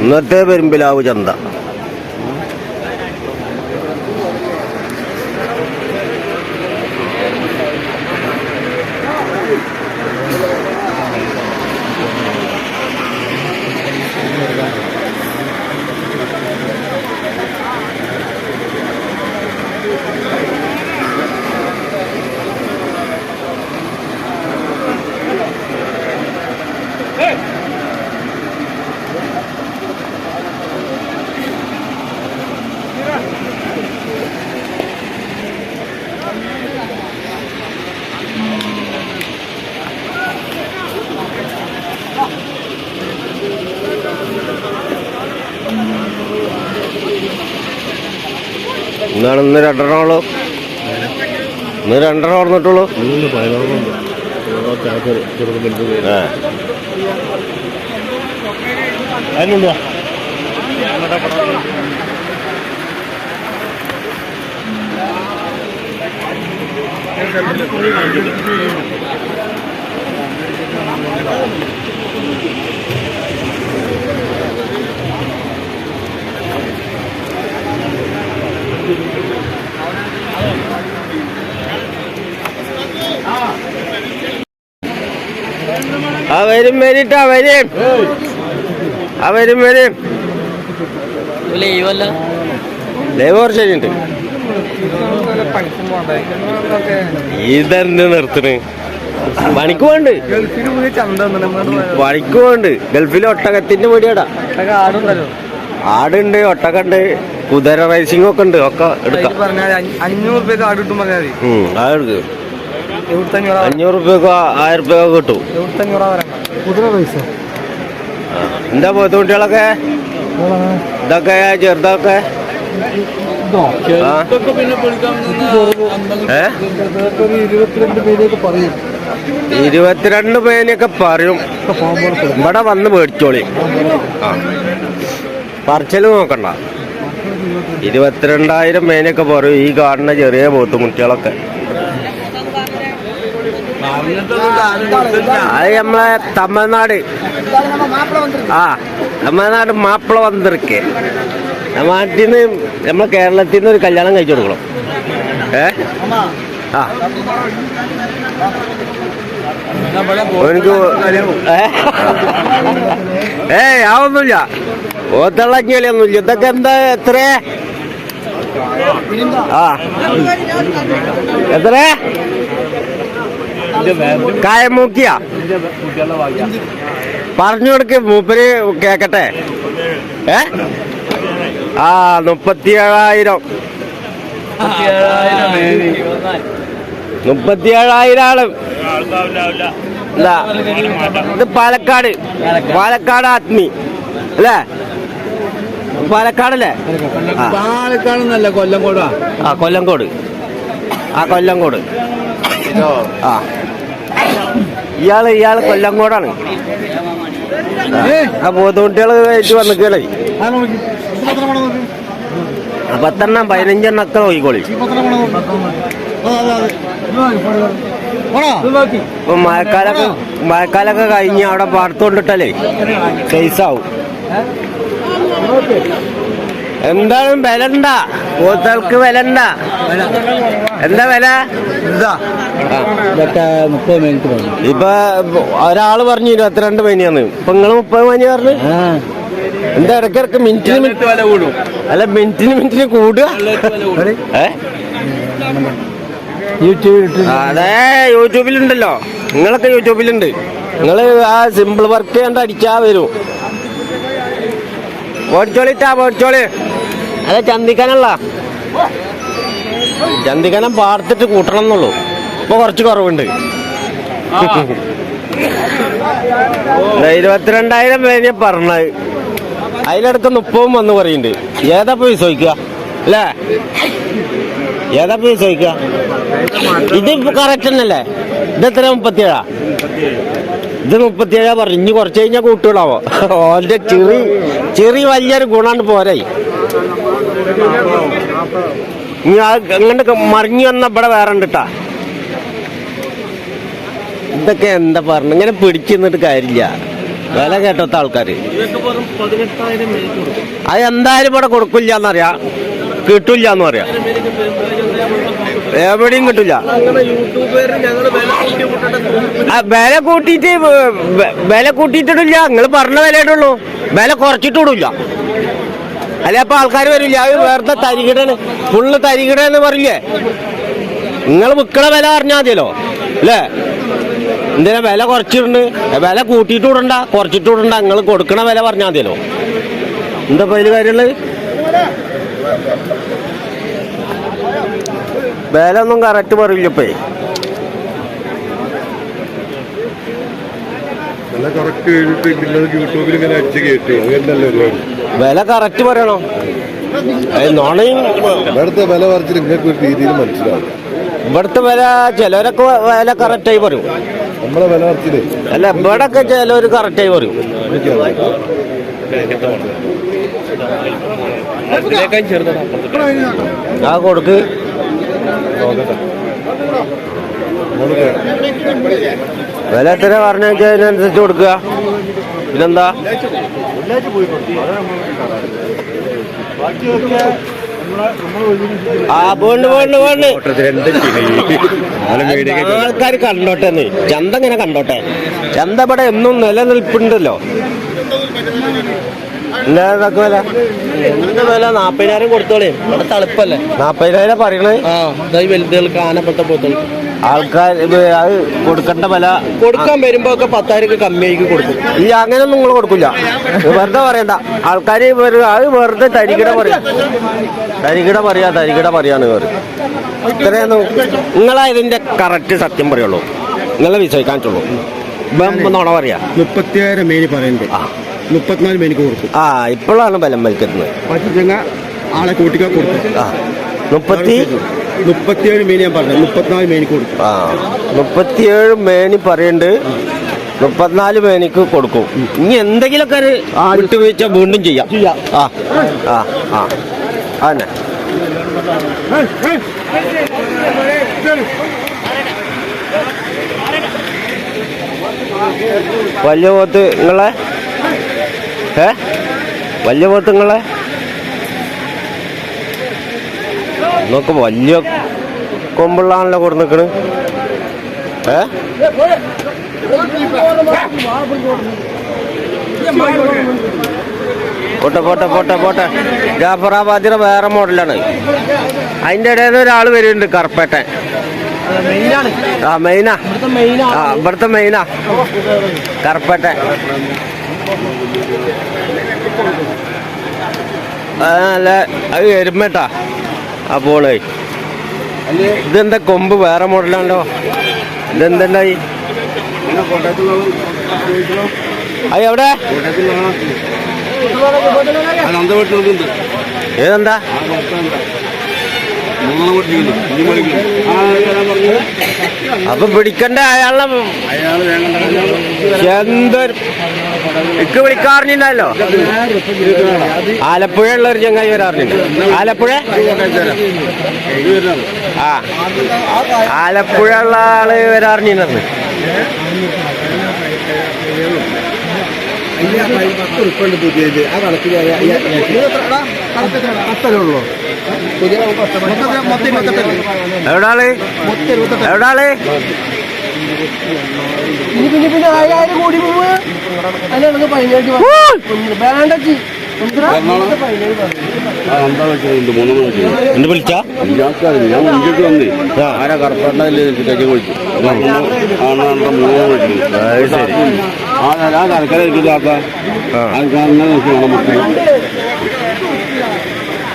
ഇന്നത്തെ പെരുമ്പിലാവ് ചന്ത. എന്താണ് ഇന്ന് രണ്ടെണ്ണമുള്ളൂ. ഇന്ന് രണ്ടെണ്ണം ഓർന്നിട്ടുള്ളൂ പതിനാറുണ്ട് ചാക്കര് ആ അതിനുണ്ടോ ആ വരും. വരിട്ടാ വരും ആ വരും വരും ലീവല്ല നിർത്തണ്? പണിക്ക് പോണ്ട് പണിക്ക് പോണ്ട് ഗൾഫിലെ ഒട്ടകത്തിന്റെ പൊടിയാടാ. ആടുണ്ട് ഒട്ടകണ്ട്. കുതിര റൈസിംഗ് ഒക്കെ ഉണ്ട് ഒക്കെ എടുക്കാം. പറഞ്ഞാൽ അഞ്ഞൂറ് റുപ്യക്ക് ആട് കിട്ടും പറഞ്ഞാൽ മതി. ഉം, എടുക്ക്. എവിടുത്തെ അഞ്ഞൂറാ അഞ്ഞൂറ് റുപ്യക്കോ ആയിരം റുപ്യൊക്കെ കിട്ടും കുതിര. എന്താ പോത്തുകുട്ടികളൊക്കെ ഇതൊക്കെ ചെറുതൊക്കെ? ഇരുപത്തിരണ്ട് പേരെയൊക്കെ പറയും. ഇരുപത്തിരണ്ട് പേനൊക്കെ പറയും. ഇവിടെ വന്ന് മേടിച്ചോളി. പറച്ചൽ നോക്കണ്ട. ഇരുപത്തിരണ്ടായിരം മേനൊക്കെ പറയും ഈ കാണുന്ന ചെറിയ പോത്തുമുട്ടികളൊക്കെ അത് നമ്മളെ തമിഴ്നാട്. ആ തമിഴ്നാട് മാപ്പിള വന്നിരിക്കേ നാട്ടിൽ നിന്ന് നമ്മളെ കേരളത്തിൽ നിന്ന് ഒരു കല്യാണം കഴിച്ചു കൊടുക്കണം. ഏ? ആ. എനിക്ക് ഏ? ഏയ് ആവൊന്നുമില്ല ഓത്തള്ളങ്ങിയൊന്നുമില്ല ഇതൊക്കെ എന്താ എത്ര ആ. എത്ര കായം മൂക്കിയ പറഞ്ഞു കൊടുക്ക് മൂപ്പര് കേക്കട്ടെ. ഏ? ആ മുപ്പത്തി ഏഴായിരം മുപ്പത്തി ഏഴായിരം ആൾ. ഇത് പാലക്കാട്. പാലക്കാട് ആത്മി അല്ലേ? പാലക്കാടല്ലേ? പാലക്കാട്. പാലക്കാട് കൊല്ലംകോടാ. ആ കൊല്ലംകോട്. ആ കൊല്ലംകോട്. ആ. ഇയാൾ ഇയാൾ കൊല്ലംകോടാണ്. ആ പോത്തുകുട്ടികൾ ആയിട്ട് വന്നിക്കല്ലേ? ആ പത്തെണ്ണം പതിനഞ്ചെണ്ണം ഒക്കെ നോക്കിക്കോളി. ഇപ്പൊ മഴക്കാലൊക്കെ മഴക്കാലൊക്കെ കഴിഞ്ഞ് അവിടെ പാടത്തോണ്ടിട്ടല്ലേ സൈസാവും എന്താണ് വിലണ്ട. പോത്തൾക്ക് വില. എന്താ വില? ഇപ്പൊ ഒരാൾ പറഞ്ഞു ഇരുപത്തിരണ്ട് പനിയാന്ന് ഇപ്പൊ നിങ്ങൾ മുപ്പത് പനി പറഞ്ഞു. എന്താ ഇടക്കിടക്ക് മിനിറ്റിന് മിനിറ്റ് വില കൂടും. അല്ല മിനിറ്റിന് മിനിറ്റിന് കൂടുക. അതെ യൂട്യൂബിലുണ്ടല്ലോ. നിങ്ങളൊക്കെ യൂട്യൂബിലുണ്ട്. നിങ്ങൾ ആ സിമ്പിൾ വർക്ക് കണ്ട് അടിച്ചാ വരും. ഓടിച്ചോളിട്ടാ ഓടിച്ചോളി അതെ ചന്തിക്കാനല്ല. ചന്തിക്കാനം പാർത്തിട്ട് കൂട്ടണം എന്നുള്ളൂ ഇപ്പൊ കുറച്ച് കുറവുണ്ട്. ഇരുപത്തിരണ്ടായിരം പേര് പറഞ്ഞത്. അതിലടുത്ത് മുപ്പവും വന്ന് പറയുന്നുണ്ട് ഏതാ പോയി ചോദിക്കുക? അല്ലേ? ഏതാ പോയി ചോദിക്കുക? ഇത് കറക്റ്റ് തന്നെയല്ലേ? ഇത് എത്ര മുപ്പത്തിയേഴാ? ഇത് മുപ്പത്തിയേഴാ പറഞ്ഞു ഇനി കുറച്ച് കഴിഞ്ഞാൽ കൂട്ടുകളാവോ? ഓന്റെ ചെറി ചെറിയ വലിയൊരു ഗുണമാണ് ആ അങ്ങോട്ട് മറിഞ്ഞു വന്ന ഇവിടെ വേറെ ഉണ്ടിട്ടാ ഇതൊക്കെ എന്താ പറഞ്ഞു ഇങ്ങനെ പിടിച്ചു നിന്നിട്ട് കാര്യമില്ല. വില കേട്ടത്ത ആൾക്കാർ അത് എന്തായാലും ഇവിടെ കൊടുക്കില്ല എന്നറിയാം കിട്ടില്ല എന്ന് പറയാം. എവിടെയും കിട്ടില്ല. വില കൂട്ടി വില കൂട്ടിയിട്ട് വില കൂട്ടിയിട്ടില്ല നിങ്ങൾ പറഞ്ഞ വില ഇടുള്ളൂ വില കുറച്ചിട്ടൂടില്ല അല്ല അപ്പൊ ആൾക്കാർ വരില്ല. അത് വേറെ തരികിടാണ്. ഫുള്ള് തരികിട എന്ന് പറയില്ലേ? നിങ്ങൾ വിൽക്കണ വില അറിഞ്ഞാൽ മതിയല്ലോ. അല്ലേ? എന്തിനാ വില കുറച്ചിട്ടുണ്ട് വില കൂട്ടിയിട്ട് വിടണ്ട കുറച്ചിട്ട് വിടണ്ട നിങ്ങൾ കൊടുക്കണ വില പറഞ്ഞാൽ മതിയല്ലോ. എന്താ അതിൽ കാര്യമുള്ളത് വില ഒന്നും കറക്റ്റ് പറയില്ല ഇപ്പേ. നല്ല കറക്റ്റ് യൂട്യൂബിൽ ഇങ്ങനെ അടിച്ച് കയറ്റി അങ്ങനല്ല പരിപാടി വില കറക്റ്റ് പറയണോ? നോണയും ഇവിടുത്തെ വില പറിച്ച് നിങ്ങൾക്ക് ഒരു രീതിയിൽ മനസ്സിലാവും. ഇവിടുത്തെ വില ചിലരൊക്കെ വില കറക്റ്റായി പറയും. നമ്മളെ വില പറിച്ചില്ലേ അല്ല ഇവിടൊക്കെ ചിലവർ കറക്റ്റായി പറയും. ആ കൊടുക്ക്. വില എത്ര പറഞ്ഞു വെച്ചാൽ അതിനനുസരിച്ച് കൊടുക്കുക. പിന്നെന്താ ആ പോണ്ട് പോണ്ട് പോണ്ട് ആൾക്കാർ കണ്ടോട്ടെ ചന്ത ഇങ്ങനെ കണ്ടോട്ടെ. ചന്ത ഇവിടെ എന്നും നിലനിൽപ്പുണ്ടല്ലോ. വില? വില നാപ്പതിനായിരം കൊടുത്തോളേ. ഇവിടെ തളിപ്പല്ലേ? നാപ്പതിനായിരം പറയണേ. ആ ഇതായി വലുതുകൾക്ക് ആനപ്പെട്ട പോത്തുകൾ. ആൾക്കാർ അത് കൊടുക്കേണ്ട വില കൊടുക്കാൻ വരുമ്പോ ഒക്കെ പത്തായിരം കമ്മിയായി കൊടുക്കും. ഈ അങ്ങനെയൊന്നും നിങ്ങൾ കൊടുക്കില്ല. വെറുതെ പറയണ്ട. ആൾക്കാർ അത് വെറുതെ തരികിട പറയാ. തരികിട പറയാ തരികിട പറയാന്ന് വേറെ ഇത്രയൊന്നും നിങ്ങളാ ഇതിന്റെ കറക്റ്റ് സത്യം പറയുള്ളൂ. നിങ്ങളെ വിശ്വസിക്കാനുള്ളൂ നോണ പറയാ. മുപ്പത്തിയായിരം മേനി പറയുന്നത് ആ. മുപ്പത്തിനാല് മേനിക്ക് കൊടുക്കും. ആ ഇപ്പോഴാണ് ബലം വലിക്കുന്നത്. ആളെ കൂട്ടിക്കാ കൊടുക്കും. ആ. മുപ്പത്തി മുപ്പത്തിയേഴ് മേനി ഞാൻ പറഞ്ഞത്. മുപ്പത്തിനാല് മേനിക്ക് കൊടുക്കും. ആ മുപ്പത്തിയേഴ് മേനി പറയുന്നുണ്ട് മുപ്പത്തിനാല് മേനിക്ക് കൊടുക്കും. ഇനി എന്തെങ്കിലുമൊക്കെ ഒരു വിട്ടുവീഴ്ച വീണ്ടും ചെയ്യാം. ആ ആ ആ. അതന്നെ. വലിയ പോത്ത് നിങ്ങളെ? ഏ? വലിയ പോത്ത് നിങ്ങളെ? നോക്ക് വലിയ കൊമ്പുള്ളാണല്ലോ കൂടെ നിൽക്കണ് ഏ? പോട്ടെ പോട്ടെ പോട്ടെ പോട്ടെ. ജാഫറാബാദിന് വേറെ മോഡലാണ്. അതിന്റെ ഇടയിൽ ഒരാൾ വരുന്നുണ്ട് കറുപ്പേട്ടൻ. ആ മെയിനാ. ആ ഇവിടുത്തെ മെയിനാ. കറുപ്പേട്ടൻ. ആ അല്ല അത് എരുമേട്ടാ. ആ ഇതെന്താ കൊമ്പ്? വേറെ മോഡലാണല്ലോ. ഇതെന്തുണ്ടായി അത് എവിടെ? ഏതെന്താ മൂന്നാം വീട്ടിലുണ്ട് ഇനി മേടിക്കും അപ്പൊ പിടിക്കണ്ട അയാളെ എന്തൊരു ഇക്ക് വിളിക്കാറിഞ്ഞില്ലല്ലോ. ആലപ്പുഴ ഉള്ള ഒരു ചങ്ങായി വരാറുണ്ട് ആലപ്പുഴ? ആ. ആലപ്പുഴ ഉള്ള ആൾ വരാറിഞ്ഞിരുന്നു ആ കണക്കിൽ അത്രയുള്ളൂ എവിടാൾ? എവിടാൾ? അനന്ത വീട്ടിലുണ്ട് മൂന്നെണ്ണം വീട്ടിലുണ്ട് എന്ത് വിളിച്ചാ? ഞാൻ മുൻകൂട്ടി വന്നേ ആരാ കറുപ്പണ്ണല്ലേ കഴിച്ചു കഴിച്ചു ആണ് മൂന്നെണ്ണം വീട്ടിലുണ്ട് അത് ശരി ആ ഞാൻ കരക്കര ഇരിക്കില്ല ആത്ത ആ. അങ്ങനെ നോക്കി മുട്ടി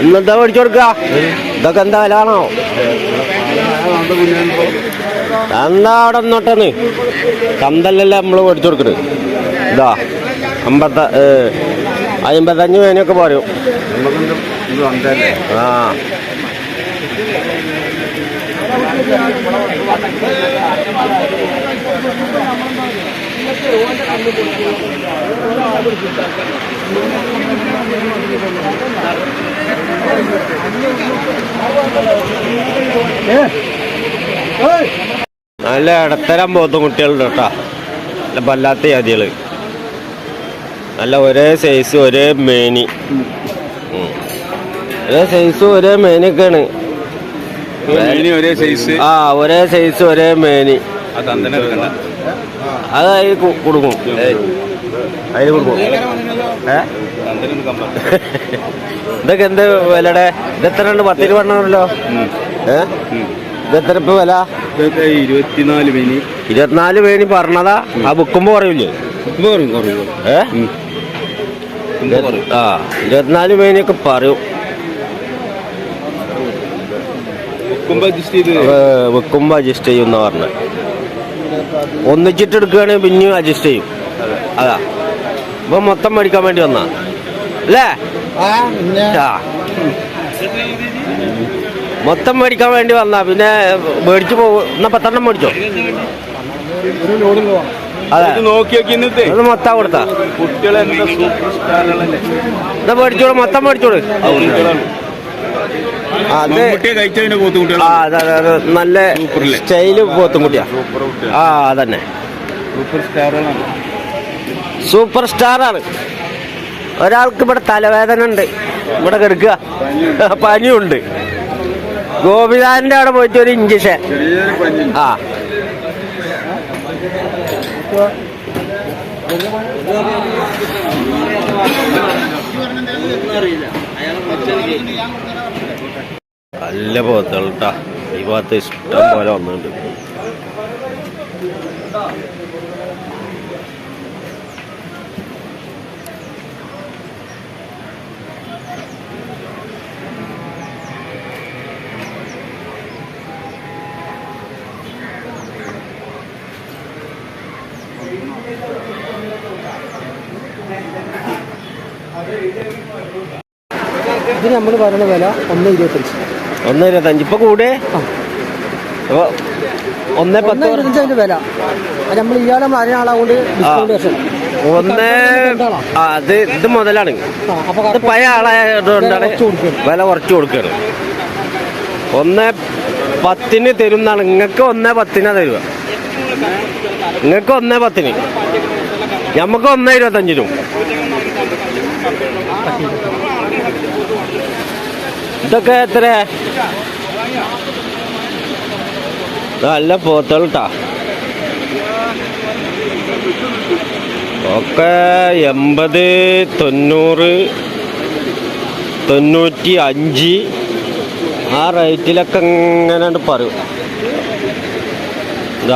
ഇന്നെന്താ മേടിച്ചു കൊടുക്ക ഇതൊക്കെ എന്താ വിലാണോ എന്നാ അവിടെ നിന്നോട്ടെന്ന്. ചന്തല്ലല്ലേ നമ്മൾ മേടിച്ചു കൊടുക്കുന്നത് ഇതാ അമ്പത്ത അമ്പത്തഞ്ച് മേനൊക്കെ പറയും ആ Thank ആ. നല്ല ഇടത്തരം പോത്തും കുട്ടികളുണ്ട് കേട്ടാ. നല്ല വല്ലാത്ത ജാതികൾ. നല്ല ഒരേ സൈസ് ഒരേ മേനി. ഒരേ സൈസ് ഒരേ മേനിയൊക്കെയാണ്. ഇനി ഒരേ സൈസ് ആ ഒരേ സൈസ് ഒരേ മേനി. അത് കൊടുക്കും. അതിൽ കൊടുക്കും. ഇതൊക്കെ എന്ത് വിലടെ? ഇതെത്ര ഉണ്ട് പത്ത് രൂപ എണ്ണമല്ലോ ഏ? ഇത് എത്ര ഇപ്പൊ വില? ഇരുപത്തിനാല് മിനി ഇരുപത്തിനാല് പേര് പറഞ്ഞതാ? ആ ബുക്കുമ്പോ പറയൂലേ ഏ? ആ ഇരുപത്തിനാല് പേനൊക്കെ പറയും. വെക്കുമ്പോ അഡ്ജസ്റ്റ് ചെയ്യും എന്നാ വെക്കുമ്പോ അഡ്ജസ്റ്റ് പറഞ്ഞ. ഒന്നിച്ചിട്ട് എടുക്കുകയാണെങ്കിൽ പിന്നെയും അഡ്ജസ്റ്റ് ചെയ്യും. അതാ. ഇപ്പൊ മൊത്തം മേടിക്കാൻ വേണ്ടി വന്ന. അല്ലേ? ആ. മൊത്തം മേടിക്കാൻ വേണ്ടി വന്ന. പിന്നെ മേടിച്ചു പോകും എന്നാ പത്തെണ്ണം മേടിച്ചോ? അതെ. ഇത് നോക്കി മൊത്തം കൊടുത്താ. കുട്ടികളെ എന്താ സൂപ്പർ സ്റ്റാറുകളല്ലേ എന്നാ മേടിച്ചോളൂ മൊത്തം മേടിച്ചോളൂ. നല്ല? സ്റ്റൈൽ പോത്തും കുട്ടിയാ. ആ അതന്നെ. സൂപ്പർ സ്റ്റാറുകളാണ് സൂപ്പർ സ്റ്റാറാണ് ഒരാൾക്ക് ഇവിടെ തലവേദന ഉണ്ട്. ഇവിടെ കിടക്കുക. പനിയുണ്ട്. ഗോപിനാഥന്റെ അവിടെ പോയിട്ട് ഒരു ഇഞ്ചക്ഷൻ. പഞ്ഞി ആ. നല്ല കേട്ടാ ഈ ഭാഗത്ത് ഇഷ്ടം പോലെ വന്നിട്ടുണ്ട്. നമ്മൾ പറയുന്ന വില ഒന്ന് ഇരുപത്തഞ്ച്. ഒന്ന് ഇരുപത്തഞ്ച്. ഇപ്പൊ കൂടെ? അപ്പോൾ ഒന്നേ പത്ത് ഒന്ന് ഇരുപത്തഞ്ച് വില. അത് നമ്മൾ ഇയാളെ നമ്മൾ അറിയുന്ന ആളാകൊണ്ട് ഡിസ്കൗണ്ട് ഒന്ന് ആ, അത് ഇത് മുതലാണ്. അപ്പോൾ ഇത് പഴയ ആളായതുകൊണ്ടാണ് വില കുറച്ച് കൊടുക്കുകയാണ്. വില കുറച്ച് കൊടുക്കുകയാണ്. ഒന്ന് പത്തിന് തരുന്നതാണ് നിങ്ങൾക്ക് ഒന്നേ പത്തിനാ തരുക. നിങ്ങൾക്ക് ഒന്നേ പത്തിന്. നമുക്ക് ഒന്നേ ഇരുപത്തഞ്ചിനും. ഇതൊക്കെ നല്ല പോത്തോളട്ടാ ട്ടാ ഒക്കെ എൺപത് തൊണ്ണൂറ് തൊണ്ണൂറ്റി അഞ്ച്. ആ റേറ്റിലൊക്കെ ഇങ്ങനെ പറയും.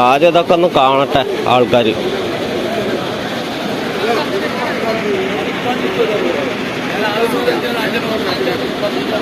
ആദ്യം ഇതൊക്കെ ഒന്ന് കാണട്ടെ ആൾക്കാർ ഇത്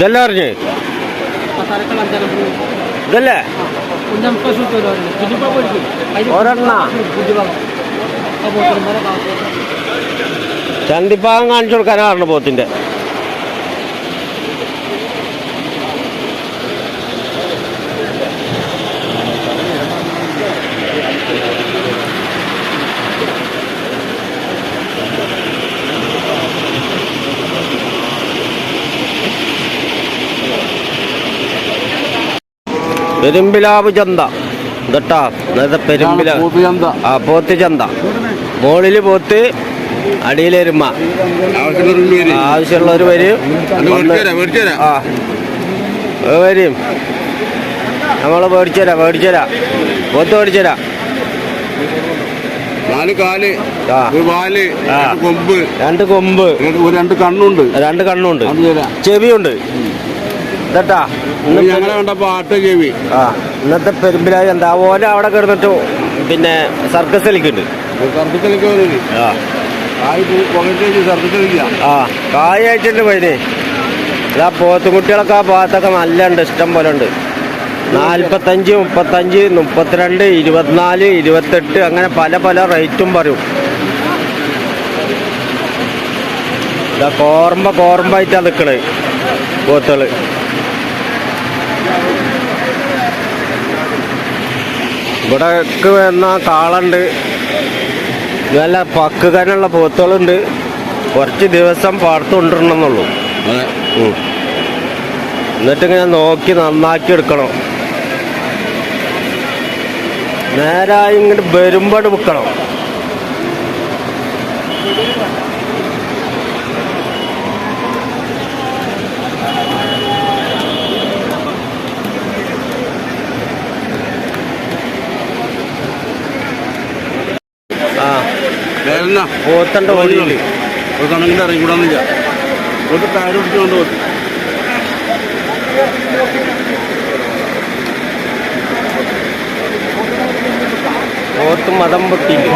ഇതല്ലേ അറിഞ്ഞ് ഇതല്ലേ ഒരെണ്ണ ചന്തിപ്പാകം കാണിച്ചു കൊടുക്കാനാ പറഞ്ഞു പോത്തിന്റെ പെരുമ്പിലാവ് ചന്ത. ഇതട്ടാ. ഇന്നത്തെ പെരുമ്പില. ആ പോത്ത് ചന്ത. മുകളിൽ പോത്ത് അടിയിലെരുമ ആവശ്യമുള്ളവർ വരും. മേടിച്ചു തരാം മേടിച്ചു തരാം. ആ. വരും. നമ്മൾ മേടിച്ചുതരാം മേടിച്ചുതരാം പോത്ത് മേടിച്ചുതരാം നാല് കാൽ വാൽ കൊമ്പ്. രണ്ട് കൊമ്പ്. രണ്ട്- കണ്ണുണ്ട്. രണ്ട് കണ്ണുണ്ട്. ചെവിയുണ്ട്. ഇതട്ടാ ഇത് ഞങ്ങളെ കണ്ടപ്പോ ആട്ട ചെവി ആ ഇന്നത്തെ പെരുമ്പിലായ എന്താ ഓല അവിടെ കിടന്നിട്ട് പിന്നെ സർക്കസ് കളിക്കുന്നുണ്ട്. സർക്കസിലേക്ക് വരുന്നത് ആ. ആ കായായിട്ടുണ്ട് പതിന് ഇതാ പോത്തുകുട്ടികളൊക്കെ ആ ഭാഗത്തൊക്കെ നല്ല ഉണ്ട് ഇഷ്ടം പോലെ ഉണ്ട്. നാൽപ്പത്തഞ്ച് മുപ്പത്തഞ്ച് മുപ്പത്തിരണ്ട് ഇരുപത്തിനാല് ഇരുപത്തെട്ട് അങ്ങനെ പല പല റേറ്റും പറയും. ഇതാ കോർമ്പ കോർമ്പായിട്ടാണ് നിൽക്കണത് പോത്തുകൾ. ഇവിടേക്ക് വന്ന കാളുണ്ട്. നല്ല പക്കുകാനുള്ള പോത്തുകളുണ്ട്. കുറച്ച് ദിവസം പാടത്തുണ്ടെന്നുള്ളു എന്നിട്ട് ഇങ്ങനെ. എന്നിട്ടിങ്ങനെ നോക്കി നന്നാക്കി എടുക്കണം. നേരായി ഇങ്ങോട്ട് വരുമ്പോൾ വിൽക്കണം ആ വേറെന്നാ പോത്തണ്ട ഓടിയില്ല ഒരു ഇറങ്ങിക്കൂടാന്നില്ല ഒരു ടയർ പിടിച്ചുകൊണ്ട് പോത്ത് മതം പൊട്ടിയില്ല?